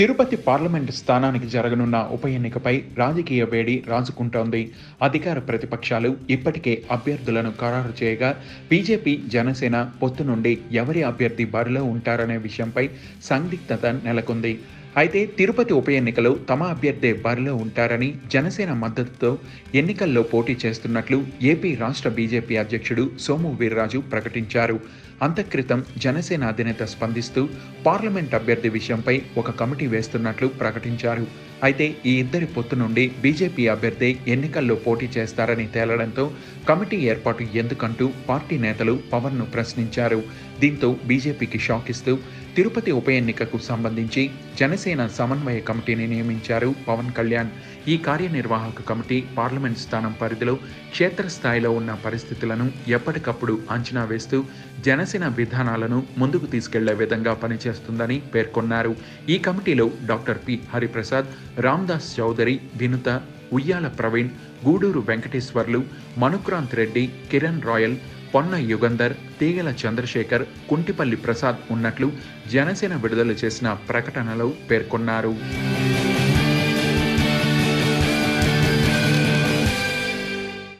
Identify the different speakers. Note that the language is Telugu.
Speaker 1: తిరుపతి పార్లమెంటు స్థానానికి జరగనున్న ఉప ఎన్నికపై రాజకీయ వేడి రాజుకుంటోంది. అధికార ప్రతిపక్షాలు ఇప్పటికే అభ్యర్థులను ఖరారు చేయగా బీజేపీ జనసేన పొత్తు నుండి ఎవరి అభ్యర్థి బరిలో ఉంటారనే విషయంపై సందిగ్ధత నెలకొంది. అయితే తిరుపతి ఉప ఎన్నికలో తమ అభ్యర్థే బరిలో ఉంటారని జనసేన మద్దతుతో ఎన్నికల్లో పోటీ చేస్తున్నట్లు ఏపీ రాష్ట్ర బీజేపీ అధ్యక్షుడు సోము వీర్రాజు ప్రకటించారు. అంతక్రితం జనసేన అధినేత స్పందిస్తూ పార్లమెంట్ అభ్యర్థి విషయంపై ఒక కమిటీ వేస్తున్నట్లు ప్రకటించారు. అయితే ఈ ఇద్దరి పొత్తు నుండి బీజేపీ అభ్యర్థి ఎన్నికల్లో పోటీ చేస్తారని తేలడంతో కమిటీ ఏర్పాటు ఎందుకంటూ పార్టీ నేతలు పవన్ను ప్రశ్నించారు. దీంతో బీజేపీకి షాక్ ఇస్తూ తిరుపతి ఉప ఎన్నికకు సంబంధించి జనసేన సమన్వయ కమిటీని నియమించారు పవన్ కళ్యాణ్. ఈ కార్యనిర్వాహక కమిటీ పార్లమెంట్ స్థానం పరిధిలో క్షేత్రస్థాయిలో ఉన్న పరిస్థితులను ఎప్పటికప్పుడు అంచనా వేస్తూ జనసేన విధానాలను ముందుకు తీసుకెళ్ళే విధంగా పనిచేస్తుందని పేర్కొన్నారు. ఈ కమిటీలో డాక్టర్ పి. హరిప్రసాద్ రామ్దాస్ చౌదరి వినుత ఉయ్యాల ప్రవీణ్ గూడూరు వెంకటేశ్వర్లు మనుక్రాంత్ రెడ్డి కిరణ్ రాయల్ పొన్న యుగంధర్ తీగల చంద్రశేఖర్ కుంటిపల్లి ప్రసాద్ ఉన్నట్లు జనసేన విడుదల చేసిన ప్రకటనలో పేర్కొన్నారు.